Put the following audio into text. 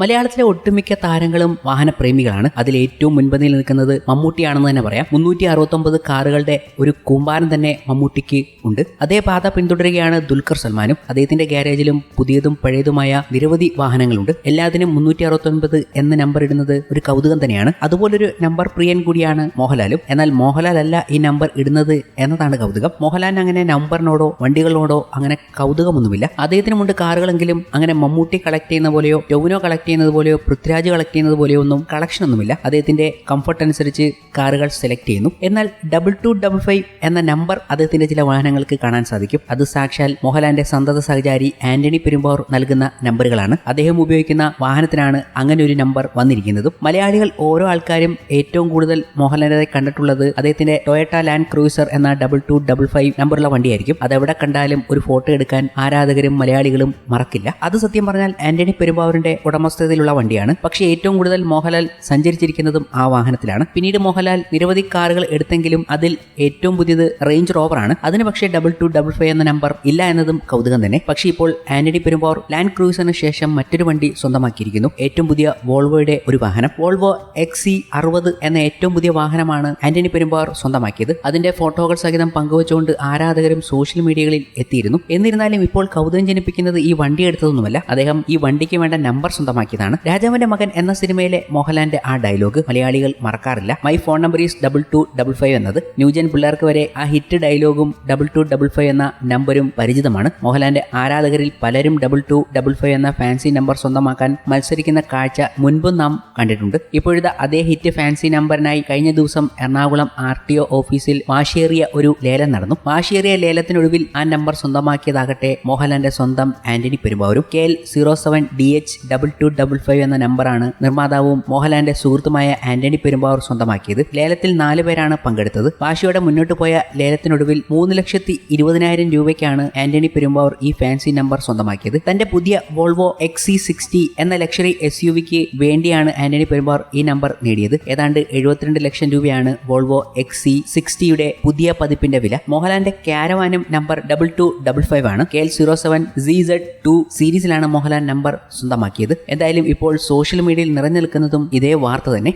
മലയാളത്തിലെ ഒട്ടുമിക്ക താരങ്ങളും വാഹനപ്രേമികളാണ്. അതിൽ ഏറ്റവും മുൻപന്തിയിൽ നിൽക്കുന്നത് മമ്മൂട്ടിയാണെന്ന് തന്നെ പറയാം. മുന്നൂറ്റി അറുപത്തൊമ്പത് കാറുകളുടെ ഒരു കൂമ്പാരം തന്നെ മമ്മൂട്ടിക്ക് ഉണ്ട്. അതേ പാത പിന്തുടരുകയാണ് ദുൽഖർ സൽമാനും. അദ്ദേഹത്തിന്റെ ഗ്യാരേജിലും പുതിയതും പഴയതുമായ നിരവധി വാഹനങ്ങളുണ്ട്. എല്ലാത്തിനും മുന്നൂറ്റി അറുപത്തൊൻപത് എന്ന നമ്പർ ഇടുന്നത് ഒരു കൗതുകം തന്നെയാണ്. അതുപോലൊരു നമ്പർ പ്രിയൻ കൂടിയാണ് മോഹൻലാലും. എന്നാൽ മോഹൻലാൽ അല്ല ഈ നമ്പർ ഇടുന്നത് എന്നതാണ് കൗതുകം. മോഹൻലാലിന് അങ്ങനെ നമ്പറിനോടോ വണ്ടികളോടോ അങ്ങനെ കൗതുകമൊന്നുമില്ല. അദ്ദേഹത്തിനുമുണ്ട് കാറുകളെങ്കിലും അങ്ങനെ മമ്മൂട്ടി കളക്ട് ചെയ്യുന്ന പോലെയോ ടൗനോ കളക്ട് ചെയ്യുന്നത് പോലെയോ പൃഥ്വിരാജ് കളക്ട് ചെയ്യുന്നത് പോലെയോ ഒന്നും കളക്ഷൻ ഒന്നുമില്ല. അദ്ദേഹത്തിന്റെ കംഫർട്ട് അനുസരിച്ച് കാറുകൾ സെലക്ട് ചെയ്യുന്നു. എന്നാൽ ഡബിൾ ടു ഡബിൾ ഫൈവ് എന്ന നമ്പർ അദ്ദേഹത്തിന്റെ ചില വാഹനങ്ങൾക്ക് കാണാൻ സാധിക്കും. അത് സാക്ഷാൽ മോഹൻലാലിന്റെ സന്തത സഹചാരി ആന്റണി പെരുമ്പാവൂർ നൽകുന്ന നമ്പറുകളാണ് അദ്ദേഹം ഉപയോഗിക്കുന്ന വാഹനത്തിനാണ് അങ്ങനെ ഒരു നമ്പർ വന്നിരിക്കുന്നതും. മലയാളികൾ ഓരോ ആൾക്കാരും ഏറ്റവും കൂടുതൽ മോഹൻലാലിനെ കണ്ടിട്ടുള്ളത് അദ്ദേഹത്തിന്റെ ടൊയറ്റ ലാൻഡ് ക്രൂസർ എന്ന ഡബിൾ ടു ഡബിൾ ഫൈവ് നമ്പറുള്ള വണ്ടിയായിരിക്കും. അതെവിടെ കണ്ടാലും ഒരു ഫോട്ടോ എടുക്കാൻ ആരാധകരും മലയാളികളും മറക്കില്ല. അത് സത്യം പറഞ്ഞാൽ ആന്റണി പെരുമ്പാവൂരിന്റെ ഉടമസ്ഥതയിലുള്ള വണ്ടിയാണ്. പക്ഷേ ഏറ്റവും കൂടുതൽ മോഹൻലാൽ സഞ്ചരിച്ചിരിക്കുന്നതും ആ വാഹനത്തിലാണ്. പിന്നീട് മോഹൻലാൽ നിരവധി കാറുകൾ എടുത്തെങ്കിലും അതിൽ ഏറ്റവും പുതിയത് റേഞ്ച് റോവറാണ് അതിന് പക്ഷേ ഡബിൾ ടു ഡബിൾ ഫൈവ് എന്ന നമ്പർ ഇല്ല എന്നതും കൗതുകം തന്നെ. പക്ഷേ ഇപ്പോൾ ആന്റണി പെരുമ്പോർ ലാൻഡ് ക്രൂസറിന് ശേഷം മറ്റൊരു വണ്ടി സ്വന്തമാക്കിയിരിക്കുന്നു. ഏറ്റവും പുതിയ വോൾവോയുടെ ഒരു വാഹനം. വോൾവോ എക്സ് സി അറുപത് എന്ന ഏറ്റവും പുതിയ വാഹനമാണ് ആന്റണി പെരുമ്പോർ സ്വന്തമാക്കിയത്. അതിന്റെ ഫോട്ടോകൾ സഹിതം പങ്കുവച്ചുകൊണ്ട് ആരാധകരും സോഷ്യൽ മീഡിയകളിൽ എത്തിയിരുന്നു. എന്നിരുന്നാലും ഇപ്പോൾ കൗതുകം ജനിപ്പിക്കുന്നത് ഈ വണ്ടി എടുത്തതൊന്നുമല്ല. അദ്ദേഹം ഈ വണ്ടിക്ക് വേണ്ട നമ്പർ സ്വന്തമാക്കിയതാണ് രാജാവിന്റെ മകൻ എന്ന സിനിമയിലെ മോഹൻലാലിന്റെ ആ ഡയലോഗ് മലയാളികൾ മറക്കാറില്ല. My phone number is double two double five എന്നത് ന്യൂജൻ പിള്ളേർക്ക് വരെ ആ ഹിറ്റ് ഡയലോഗും ഡബിൾ ടു ഡബിൾ ഫൈവ് എന്ന നമ്പരും പരിചിതമാണ്. മോഹൻലാലിന്റെ ആരാധകരിൽ പലരും ഡബിൾ ടു ഡബിൾ ഫൈവ് എന്ന ഫാൻസി നമ്പർ സ്വന്തമാക്കാൻ മത്സരിക്കുന്ന കാഴ്ച മുൻപും നാം കണ്ടിട്ടുണ്ട്. ഇപ്പോഴത്തെ അതേ ഹിറ്റ് ഫാൻസി നമ്പറിനായി കഴിഞ്ഞ ദിവസം എറണാകുളം ആർ ടി ഒ ഓഫീസിൽ വാശിയേറിയ ഒരു ലേലം നടന്നു. വാശിയേറിയ ലേലത്തിനൊടുവിൽ ആ നമ്പർ സ്വന്തമാക്കിയതാകട്ടെ മോഹൻലാലിന്റെ സ്വന്തം Antony പെരുമ്പാവൂരും. K L zero seven D H double two double five എന്ന നമ്പറാണ് നിർമ്മാതാവും മോഹൻലാലിന്റെ സുഹൃത്തുമായ ആന്റണി പെരുമ്പാവൂർ സ്വന്തമാക്കിയത്. ലേലത്തിൽ നാലു പേരാണ് പങ്കെടുത്തത്. വാശിയോടെ മുന്നോട്ട് പോയ ലേലത്തിനൊടുവിൽ മൂന്ന് ലക്ഷത്തി ഇരുപതിനായിരം രൂപയ്ക്കാണ് ആന്റണി പെരുമ്പാവൂർ ഈ ഫാൻസി നമ്പർ സ്വന്തമാക്കിയത്. തന്റെ പുതിയ വോൾവോ എക്സ് സിക്സ്റ്റി എന്ന ലക്ഷറി എസ് യു വിക്ക് വേണ്ടിയാണ് ആന്റണി പെരുമ്പാവൂർ ഈ നമ്പർ നേടിയത്. ഏതാണ്ട് എഴുപത്തിരണ്ട് ലക്ഷം രൂപയാണ് വോൾവോ എക്സ് സി സിക്സ്റ്റിയുടെ പുതിയ പതിപ്പിന്റെ വില. മോഹൻലാലിന്റെ ക്യാരവാനും number double two double five ആണ്. K L zero seven C Z two സീരീസിലാണ് Mohanlal number സ്വന്തമാക്കിയത്. എന്തായാലും ഇപ്പോൾ സോഷ്യൽ മീഡിയയിൽ നിറഞ്ഞു നിൽക്കുന്നതും ഇതേ വാർത്ത തന്നെ.